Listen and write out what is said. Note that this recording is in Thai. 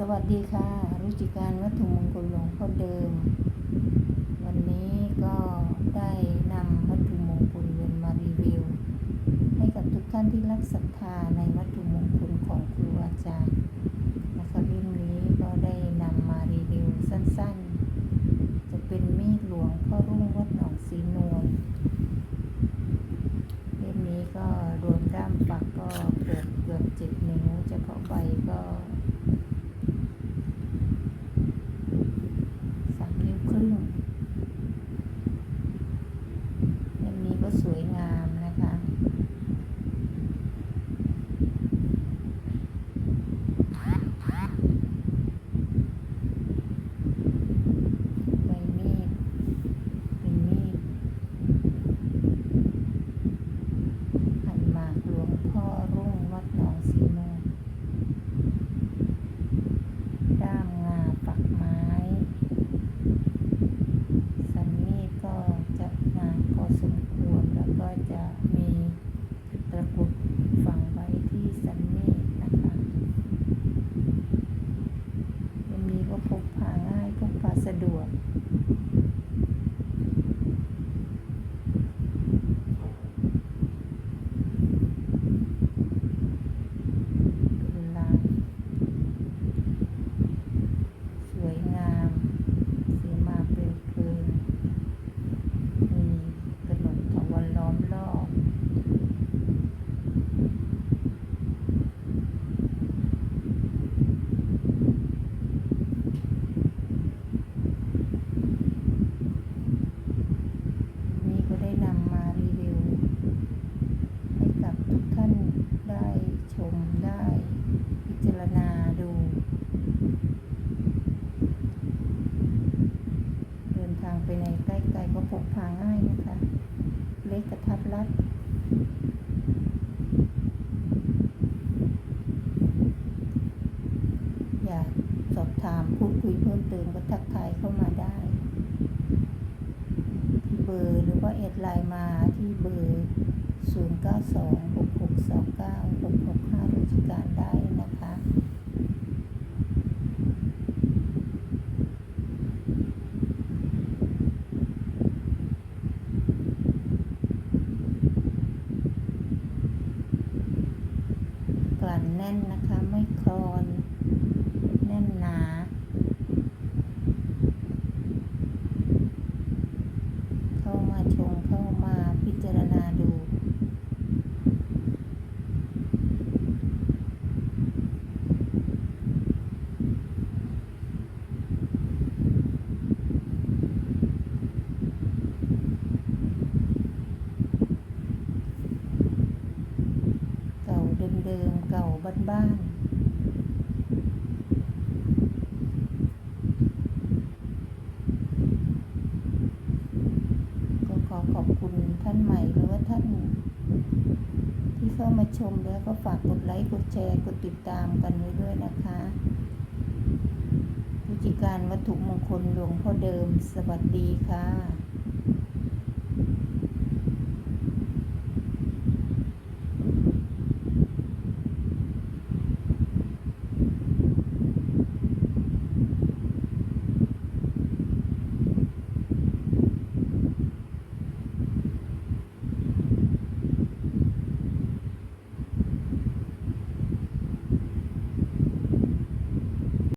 สวัสดีค่ะ รุจิการวัตถุมงคลหลวงพ่อเดิม วันนี้ก็ได้นำวัตถุมงคลเวียนมารีวิว ให้กับทุกท่านที่รักศรัทธาในวัตถุมงคลของครูอาจารย์นะคะเล่มนี้ก็ได้นำมารีวิวสั้นๆ จะเป็นมีดหลวงพ่อรุ่งวัดหนองสีนวลเล่มนี้ก็รวมด้ามปักก็เกือบเกือบเจ็ดนิ้วเฉพาะใบก็ สามนิ้วครึ่งเล่มนี้ก็สวยงามนะคะ ใบมีด เป็นมีด หันหมากหลวงพ่อรุ่งวัดหนองสีโนนด้ามงาปักไม้ สันมีดก็จะนานพอสมควรแล้วก็จะมีตะกรุดฝังไว้ที่สันมีดนะคะเล่มนี้ก็พกพาง่ายพกพาสะดวก เป็นลายสวยงาม สีมาเป็นเพลินมีกระหนกถาวรล้อมรอบ นี่ก็ได้นำมารีวิว ให้กับทุกท่านได้ชม ได้พิจารณาดู เดินทางไปในใกล้ๆก็พกพาง่ายนะคะ เล็กกระทัดรัดอยากสอบถามพูดคุยเพิ่มเติมก็ทักทายเข้ามาได้ ที่เบอร์หรือว่าแอดไลน์มาที่เบอร์ 0 9 2 6 6 2 9 6 6 5ราชการได้นะคะ กลั่นแน่นนะคะ ไม่คลอน แน่นหนา เข้ามาชมเข้ามาพิจารณาดู เก่าเดิมๆ เก่า บ้านๆก็ขอขอบคุณท่านใหม่หรือว่าท่าน ที่เข้ามาชมแล้วก็ฝากกดไลค์กดแชร์กดติดตามกันไว้ด้วยนะคะผู้จิการวัตถุมงคลหลวงพ่อเดิม สวัสดีค่ะ